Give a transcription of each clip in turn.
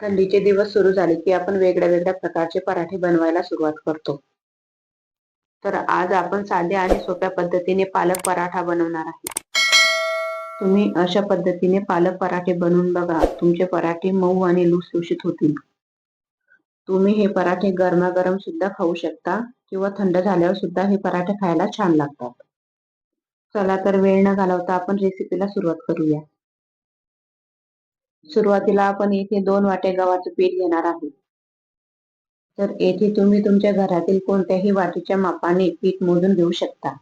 थंडीचे दिवस सुरू झाले की आपण वेगळ्या वेगळ्या प्रकारचे पराठे बनवायला सुरुवात करतो. तर आज आपण साध्या आणि सोप्या पद्धतीने पालक पराठा बनवणार आहे. तुम्ही अशा पद्धतीने पालक पराठे बनवून बघा तुमचे पराठे मऊ आणि लुसलुशीत होतील. तुम्ही हे पराठे गरमागरम सुद्धा खाऊ शकता किंवा थंड झाल्यावर सुद्धा हे पराठे खायला छान लागतात. चला तर वेळ न घालवता आपण रेसिपीला सुरुवात करूया. सुरुवातीला आपण येथे दोन वाटे गव्हाचं पीठ घेणार आहोत. तर येथे तुम्ही तुमच्या घरातील कोणत्याही वाटीच्या मापाने पीठ मोजून घेऊ शकता.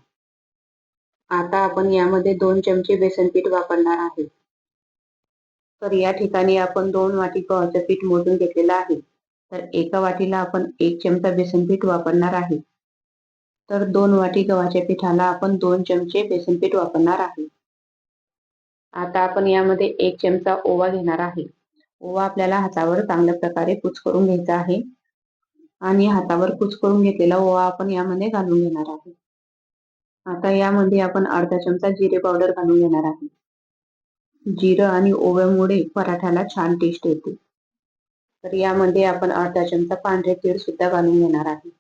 आता आपण यामध्ये दोन चमचे बेसन पीठ वापरणार आहे तर या ठिकाणी आपण दोन वाटी गव्हाचं पीठ मोजून घेतलेलं आहे. तर एका वाटीला आपण एक चमचा बेसन पीठ वापरणार आहे. तर दोन वाटी गव्हाच्या पिठाला आपण दोन चमचे बेसन पीठ वापरणार आहे आता आपण यामध्ये एक चमचा ओवा घेणार आहे. ओवा आपल्याला हातावर चांगल्या प्रकारे कुच करून घ्यायचा आहे. आणि हातावर कुच करून घेतलेला ओवा आपण यामध्ये घालून घेणार आहे. आता यामध्ये आपण अर्धा चमचा जिरे पावडर घालून घेणार आहे. जिरं आणि ओव्यामुळे पराठ्याला छान टेस्ट येते. तर यामध्ये आपण अर्धा चमचा पांढरे तीळ सुद्धा घालून घेणार आहे.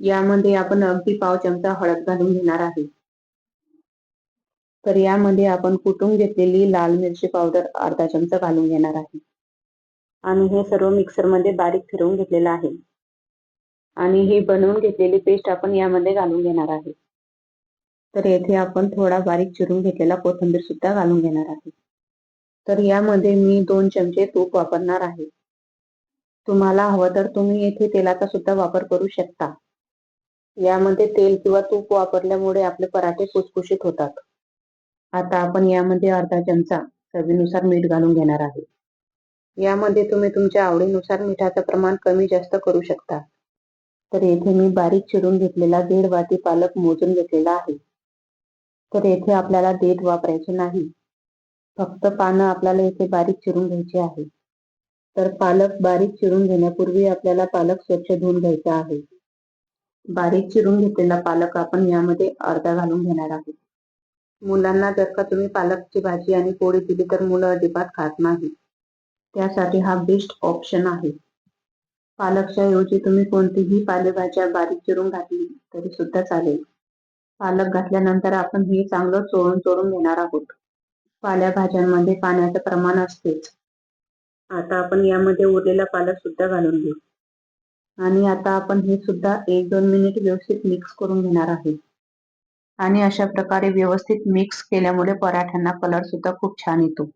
यामध्ये आपण अगदी पाव चमचा हळद घालून घेणार आहे. तर यामध्ये आपण कुटून घेतलेली लाल मिरची पावडर अर्धा चमचा घालून घेणार आहे. आणि हे सर्व मिक्सरमध्ये बारीक फिरवून घेतलेलं आहे. आणि ही बनवून घेतलेली पेस्ट आपण यामध्ये घालून घेणार आहे. तर येथे आपण थोडा बारीक चिरून घेतलेला कोथिंबीर सुद्धा घालून घेणार आहे. तर यामध्ये मी दोन चमचे तूप वापरणार आहे. तुम्हाला हवं तर तुम्ही येथे तेलाचा सुद्धा वापर करू शकता. यामध्ये तेल किंवा तूप वापरल्यामुळे आपले पराठे कुसकुशीत होतात. आता आपण यामध्ये अर्धा चमचा चवीनुसार मीठ घालून घेणार आहे. यामध्ये तुम्ही तुमच्या आवडीनुसार मिठाचं प्रमाण कमी जास्त करू शकता. तर येथे मी बारीक चिरून घेतलेला दीड वाटी पालक मोजून घेतलेला आहे. तर येथे आपल्याला देठ वापरायचे नाही. फक्त पानं आपल्याला येथे बारीक चिरून घ्यायची आहे. तर पालक बारीक चिरून घेण्यापूर्वी आपल्याला पालक स्वच्छ धुवून घ्यायचा आहे. बारीक चिरून घेतलेला पालक आपण यामध्ये अर्धा घालून घेणार आहोत. मुलांना जर का तुम्ही पालकची भाजी आणि पोळी दिली तर मुलं अजिबात खात नाही त्यासाठी हा बेस्ट ऑप्शन आहे. पालकच्या ऐवजी तुम्ही कोणतीही पालेभाज्या बारीक चिरून घातली तरी सुद्धा चालेल. पालक घातल्यानंतर आपण हे चांगलं चोळून चोळून घेणार आहोत. पालेभाज्यांमध्ये पाण्याचं प्रमाण असतेच. आता आपण यामध्ये उरलेला पालक सुद्धा घालून घेऊ. आणि आता आपण हे सुद्धा एक दोन मिनिट व्यवस्थित मिक्स करून घेणार आहे आणि अशा प्रकारे व्यवस्थित मिक्स केल्यामुळे पराठ्यांना कलर सुद्धा खूप छान येतो.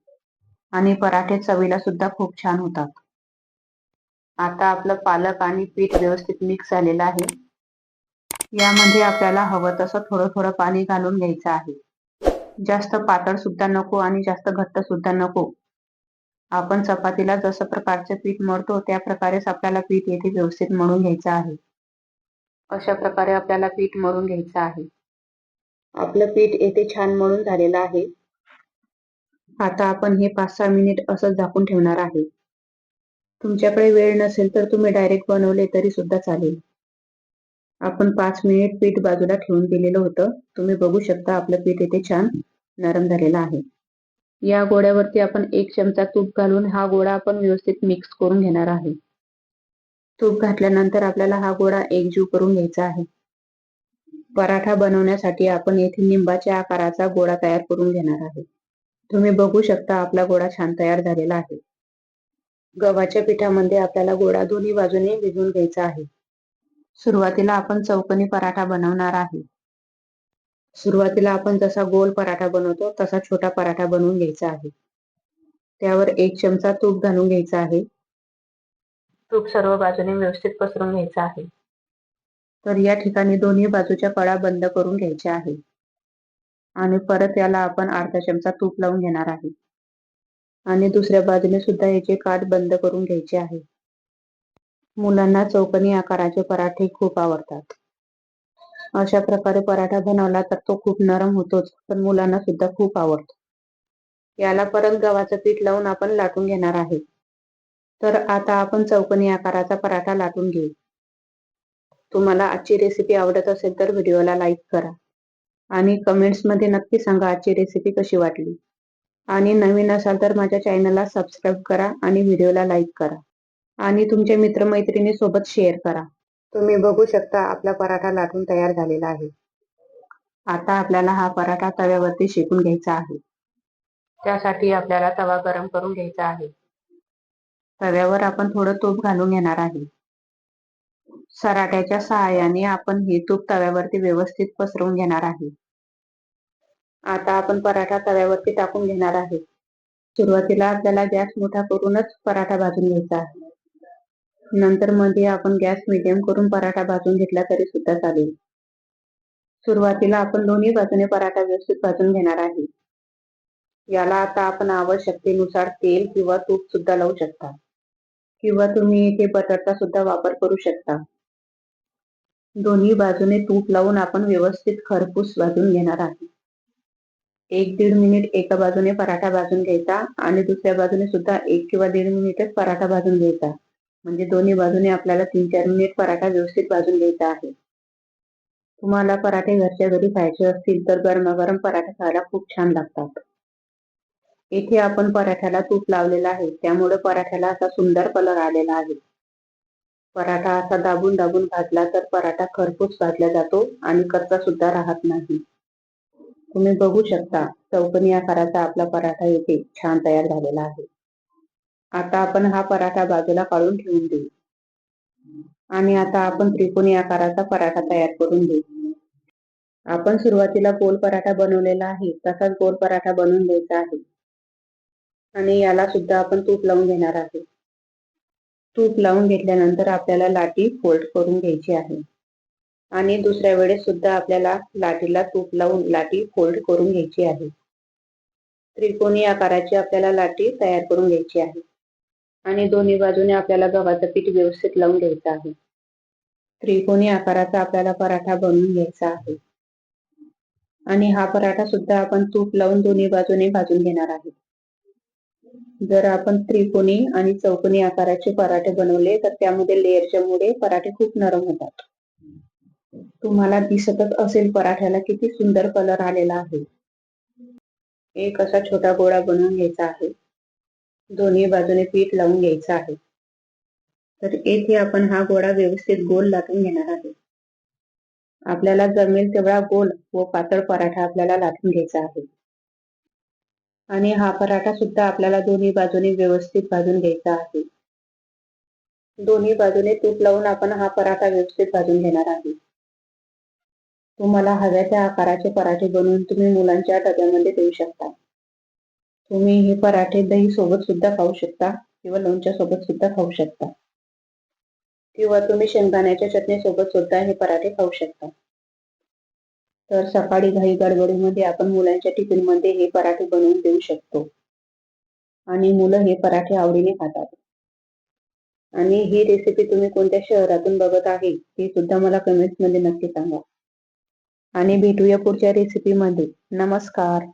आणि पराठे चवीला सुद्धा खूप छान होतात. आता आपलं पालक आणि पीठ व्यवस्थित मिक्स झालेलं आहे. यामध्ये आपल्याला हवं तसं थोडं थोडं पाणी घालून घ्यायचं आहे. जास्त पातळ सुद्धा नको आणि जास्त घट्ट सुद्धा नको. आपण चपातीला जसं प्रकारचं पीठ मळतो त्या प्रकारेच आपल्याला पीठ येथे व्यवस्थित मळून घ्यायचं आहे. अशा प्रकारे आपल्याला पीठ मळून घ्यायचं आहे. आपलं पीठ येथे छान मळून झालेलं आहे. आता आपण हे पाच सहा मिनिट असं झाकून ठेवणार आहे. तुमच्याकडे वेळ नसेल तर तुम्ही डायरेक्ट बनवले तरी सुद्धा चालेल. आपण पाच मिनिट पीठ बाजूला ठेवून दिलेलं होतं. तुम्ही बघू शकता आपलं पीठ येथे छान नरम झालेलं आहे. या गोड्यावरती आपण एक चमचा तूप घालून हा गोळा आपण व्यवस्थित मिक्स करून घेणार आहे. तूप घातल्यानंतर आपल्याला हा गोळा एकजीव करून घ्यायचा आहे. पराठा बनवण्यासाठी आपण येथे निंबाच्या आकाराचा गोळा तयार करून घेणार आहे तुम्ही बघू शकता आपला गोळा छान तयार झालेला आहे. गव्हाच्या पिठामध्ये आपल्याला गोळा दोन्ही बाजूने भिजवून घ्यायचा आहे. सुरुवातीला आपण चौकनी पराठा बनवणार आहे. सुरुवातीला आपण जसा गोल पराठा बनवतो तसा छोटा पराठा बनवून घ्यायचा आहे. त्यावर एक चमचा तूप घालून घ्यायचा आहे. तूप सर्व बाजूने व्यवस्थित पसरून घ्यायचं आहे. तर या ठिकाणी दोन्ही बाजूच्या कळा बंद करून घ्यायच्या आहे आणि परत याला आपण अर्धा चमचा तूप लावून घेणार आहे आणि दुसऱ्या बाजूने सुद्धा याचे काठ बंद करून घ्यायचे आहे. मुलांना चौकनी आकाराचे पराठे खूप आवडतात. अशा प्रकारे पराठा बनवला तर तो खूप नरम होतोच पण मुलांना सुद्धा खूप आवडतो. याला परत गव्हाचं पीठ लावून आपण लाटून घेणार आहे. तर आता आपण चौकनी आकाराचा पराठा लाटून घेऊ. तुम्हाला आजची रेसिपी आवडत असेल तर व्हिडिओला लाईक करा. आणि कमेंट्समध्ये नक्की सांगा आजची रेसिपी कशी वाटली. आणि नवीन असाल तर माझ्या चॅनलला सबस्क्राईब करा आणि व्हिडिओला लाईक करा. आणि तुमच्या मित्रमैत्रिणी सोबत शेअर करा. तुम्ही बघू शकता आपला पराठा लाटून तयार झालेला आहे. आता आपल्याला हा पराठा तव्यावरती शेकून घ्यायचा आहे. त्यासाठी आपल्याला तवा गरम करून घ्यायचा आहे. तव्यावर आपण थोडं तूप घालून घेणार आहे. सराट्याच्या सहाय्याने आपण हे तूप तव्यावरती व्यवस्थित पसरवून घेणार आहे. आता आपण पराठा तव्यावरती टाकून घेणार आहे. सुरुवातीला आपल्याला गॅस मोठा करूनच पराठा भाजून घ्यायचा आहे. नंतर मध्ये आपण गॅस मिडियम करून पराठा भाजून घेतला तरी सुद्धा चालेल. सुरुवातीला आपण दोन्ही बाजूने पराठा व्यवस्थित भाजून घेणार आहे. याला आता आपण आवश्यकतेनुसार तेल किंवा तूप सुद्धा लावू शकता. किंवा तुम्ही इथे बटरचा सुद्धा वापर करू शकता. दोन्ही बाजूने तूप लावून आपण व्यवस्थित खरपूस भाजून घेणार आहे एक दीड मिनिट एका बाजूने पराठा भाजून घ्यायचा आणि दुसऱ्या बाजूने सुद्धा एक किंवा दीड मिनिटच पराठा भाजून घ्यायचा. म्हणजे दोन्ही बाजूने आपल्याला तीन चार मिनिट पराठा व्यवस्थित भाजून घ्यायचा आहे. तुम्हाला पराठे घरच्या घरी खायचे असतील तर गरमागरम पराठा खायला खूप छान लागतात. येथे आपण पराठ्याला तूप लावलेला आहे. त्यामुळे पराठ्याला असा सुंदर कलर आलेला आहे. पराठा असा दाबून दाबून भाजला तर पराठा खरपूस भाजला जातो आणि कच्चा सुद्धा राहत नाही. तुम्ही बघू शकता चौकनी आकाराचा आपला पराठा येथे छान तयार झालेला आहे. आता आपण हा पराठा बाजूला काढून ठेवून देऊ. आणि आता आपण त्रिकोणी आकाराचा पराठा तयार करून देऊ. आपण सुरुवातीला गोल पराठा बनवलेला आहे तसाच गोल पराठा बनवून द्यायचा आहे. आणि याला सुद्धा आपण तूप लावून घेणार आहे. तूप लावून घेतल्यानंतर आपल्याला लाटी फोल्ड करून घ्यायची आहे. आणि दुसऱ्या वेळेस सुद्धा आपल्याला लाटीला तूप लावून लाटी फोल्ड करून घ्यायची आहे. त्रिकोणी आकाराची आपल्याला लाटी तयार करून घ्यायची आहे. आणि दोन्ही बाजूने आपल्याला गव्हाचं पीठ व्यवस्थित लावून घ्यायचं आहे. त्रिकोणी आकाराचा आपल्याला पराठा बनवून घ्यायचा आहे. आणि हा पराठा सुद्धा आपण तूप लावून दोन्ही बाजूने भाजून घेणार आहे. जर आपण त्रिकोणी आणि चौकोनी आकाराचे पराठे बनवले तर त्यामध्ये लेअरच्या मुळे पराठे खूप नरम होतात. तुम्हाला दिसतच असेल पराठ्याला किती सुंदर कलर आलेला आहे. एक असा छोटा गोळा बनवून घ्यायचा आहे. दोन्ही बाजूने पीठ लावून घ्यायचं आहे. तर येथे आपण हा गोळा व्यवस्थित गोल लाटून घेणार आहे. आपल्याला जमेल तेवढा गोल व पातळ पराठा आपल्याला लाटून घ्यायचा आहे. आणि हा पराठा सुद्धा आपल्याला दोन्ही बाजूने व्यवस्थित भाजून घ्यायचा आहे. दोन्ही बाजूने तूप लावून आपण हा पराठा व्यवस्थित भाजून घेणार आहे. तुम्हाला हव्या त्या आकाराचे पराठे बनवून तुम्ही मुलांच्या डब्यामध्ये देऊ शकता. तुम्ही हे पराठे दही सोबत सुद्धा खाऊ शकता किंवा लोणच्या सोबत सुद्धा खाऊ शकता. किंवा तुम्ही शेंगदाण्याच्या चटणी सोबत सुद्धा हे पराठे खाऊ शकता. तर सकाळी घाई गडबडीमध्ये आपण मुलांच्या टिफिनमध्ये हे पराठे बनवून देऊ शकतो. आणि मुलं हे पराठे आवडीने खातात. आणि ही रेसिपी तुम्ही कोणत्या शहरातून बघत आहे ती सुद्धा मला कमेंट्समध्ये नक्की सांगा. आणि भेटूया पुढच्या रेसिपी मध्ये. नमस्कार.